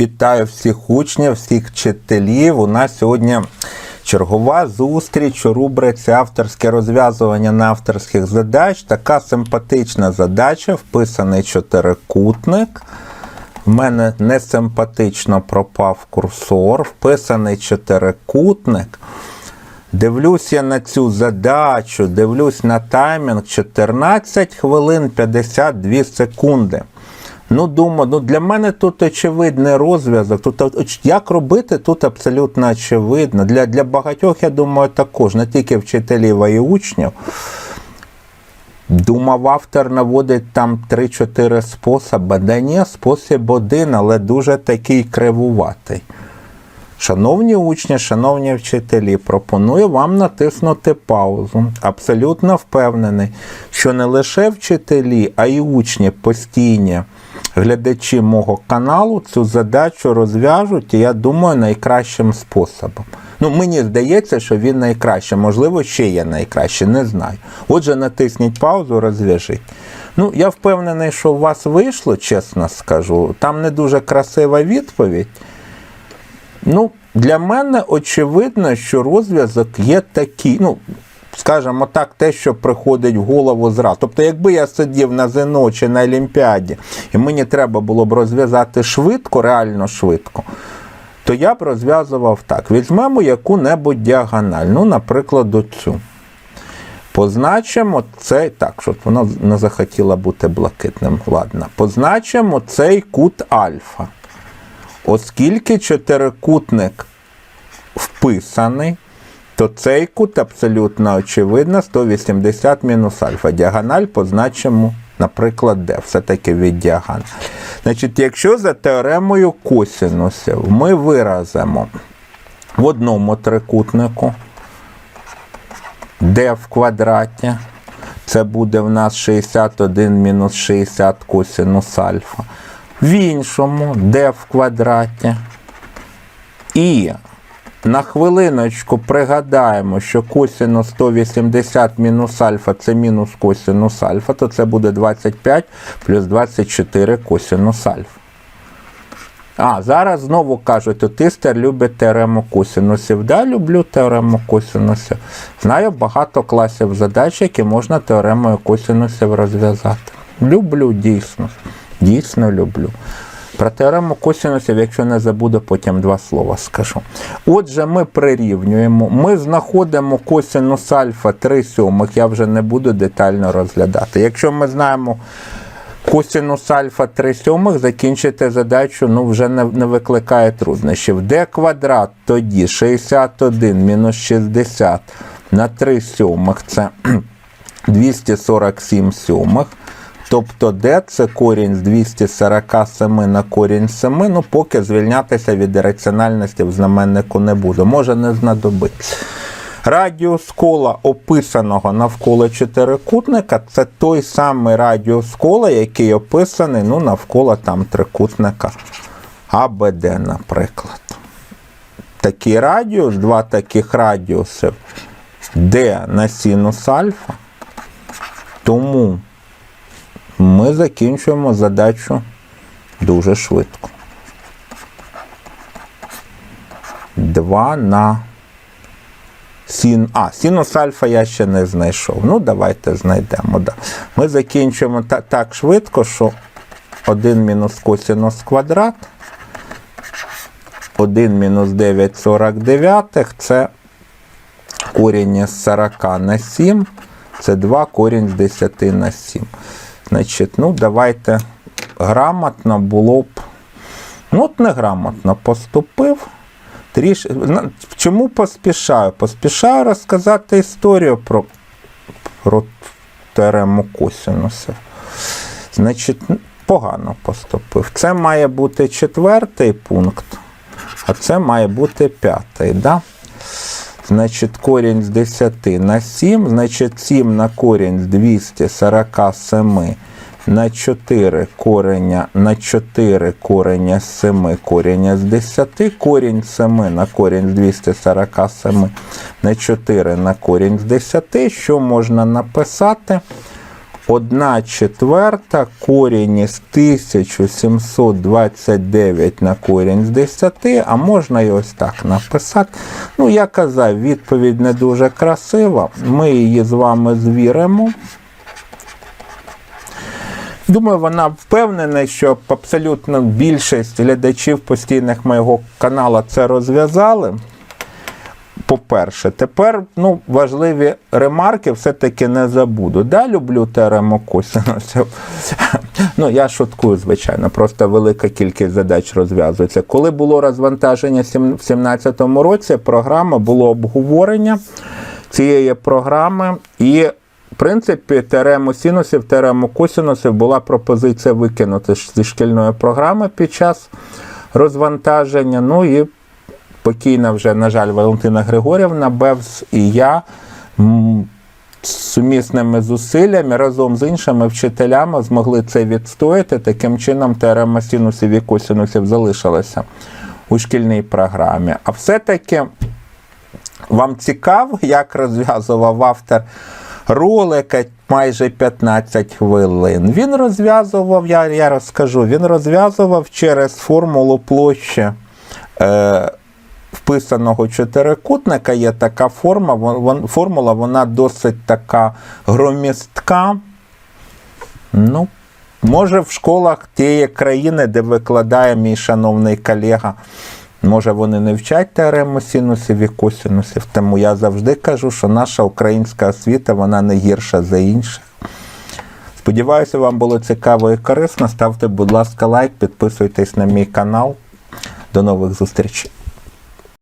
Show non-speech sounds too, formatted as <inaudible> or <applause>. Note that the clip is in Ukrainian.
Вітаю всіх учнів, всіх вчителів. У нас сьогодні чергова зустріч у рубриці авторське розв'язування на авторських задач. Така симпатична задача, вписаний чотирикутник. В мене не симпатично пропав курсор, вписаний чотирикутник. Дивлюсь я на цю задачу, дивлюсь на таймінг 14 хвилин 52 секунди. Ну, думаю, ну для мене тут очевидний розв'язок. Тут як робити, тут абсолютно очевидно. Для, для багатьох, я думаю, також, не тільки вчителів, а й учнів. Думав, автор наводить там 3-4 способи. Да ні, спосіб один, але дуже такий кривуватий. Шановні учні, шановні вчителі, пропоную вам натиснути паузу. Абсолютно впевнений, що не лише вчителі, а й учні постійні глядачі мого каналу цю задачу розв'яжуть, я думаю, найкращим способом. Ну, мені здається, що він найкращий. Можливо, ще є найкраще, не знаю. Отже, натисніть паузу, розв'яжіть. Ну, я впевнений, що у вас вийшло, чесно скажу. Там не дуже красива відповідь. Ну, для мене очевидно, що розв'язок є такий, ну, скажімо так, те, що приходить в голову зразу. Тобто, якби я сидів на ЗНО чи на Олімпіаді, і мені треба було б розв'язати швидко, реально швидко, то я б розв'язував так. Візьмемо яку-небудь діагональ, ну, наприклад, оцю. Позначимо цей, так, щоб воно не захотіло бути блакитним. Ладно. Позначимо цей кут альфа. Оскільки чотирикутник вписаний, то цей кут абсолютно очевидно 180 мінус альфа. Діагональ позначимо, наприклад, де. Все-таки від діагональ. Значить, якщо за теоремою косінусів ми виразимо в одному трикутнику d в квадраті, це буде в нас 61 мінус 60 косінус альфа. В іншому d в квадраті. І на хвилиночку пригадаємо, що косінус 180 мінус альфа це мінус косінус альфа, то це буде 25 плюс 24 косінус альфа. А, зараз знову кажуть, отистер любить теорему косінусів. Да, люблю теорему косінусів. Знаю багато класів задач, які можна теоремою косінусів розв'язати. Люблю дійсно. Дійсно люблю. Про теорему косінусів, якщо не забуду, потім два слова скажу. Отже, ми прирівнюємо, ми знаходимо косінус альфа 3 сьомих, я вже не буду детально розглядати. Якщо ми знаємо косінус альфа 3 сьомих, закінчити задачу ну, вже не, не викликає труднощів. Де квадрат тоді 61 мінус 60 на 3 сьомих це <clears throat> 247 сьомих. Тобто d це корінь з 247 на корінь 7, ну поки звільнятися від ірраціональності в знаменнику не буду. Може не знадобиться. Радіус кола описаного навколо чотирикутника це той самий радіус кола, який описаний ну, навколо там трикутника АБД, наприклад. Такий радіус, два таких радіуси D на синус альфа. Тому ми закінчуємо задачу дуже швидко. 2 на син. А, синус альфа я ще не знайшов. Ну, давайте знайдемо. Да. Ми закінчуємо та- так швидко, що 1 мінус косинус квадрат. 1 мінус 9 49 це корінь із 40 на 7. Це 2 корінь з 10 на 7. Значить, ну давайте грамотно було б. Ну, от неграмотно поступив. Тріш... Чому поспішаю? Поспішаю розказати історію про, про теорему косинусів. Значить, погано поступив. Це має бути четвертий пункт, а це має бути п'ятий. Да? Значить, корінь з 10 на 7, значить 7 на корінь з 247 на 4 кореня на 4 кореня з 7 кореня з 10, корінь 7 на корінь з 247 на 4 на корінь з 10. Що можна написати? 1 четверта корінь із 1729 на корінь з 10, а можна і ось так написати. Ну, я казав, відповідь не дуже красива. Ми її з вами звіримо. Думаю, вона впевнена, що абсолютно більшість глядачів постійних моєго каналу це розв'язали. По-перше, тепер ну, важливі ремарки все-таки не забуду. Да, люблю теорему косинусів. Ну, я шуткую, звичайно, просто велика кількість задач розв'язується. Коли було розвантаження в 2017 році, програма було обговорення цієї програми, і, в принципі, теорему синусів, теорему косинусів була пропозиція викинути зі шкільної програми під час розвантаження. Ну і покійна вже, на жаль, Валентина Григорівна Бевс і я сумісними зусиллями разом з іншими вчителями змогли це відстояти. Таким чином, теорема синусів і косинусів залишилася у шкільній програмі. А все-таки вам цікаво, як розв'язував автор ролика майже 15 хвилин. Він розв'язував, я, я розкажу, він розв'язував через формулу площі. Е, вписаного чотирикутника є така форма, вон- формула, вона досить така громістка. Ну, може, в школах тієї країни, де викладає мій шановний колега, може, вони не вчать теорему синусів і косинусів. Тому я завжди кажу, що наша українська освіта вона не гірша за інших. Сподіваюся, вам було цікаво і корисно. Ставте, будь ласка, лайк, підписуйтесь на мій канал. До нових зустрічей.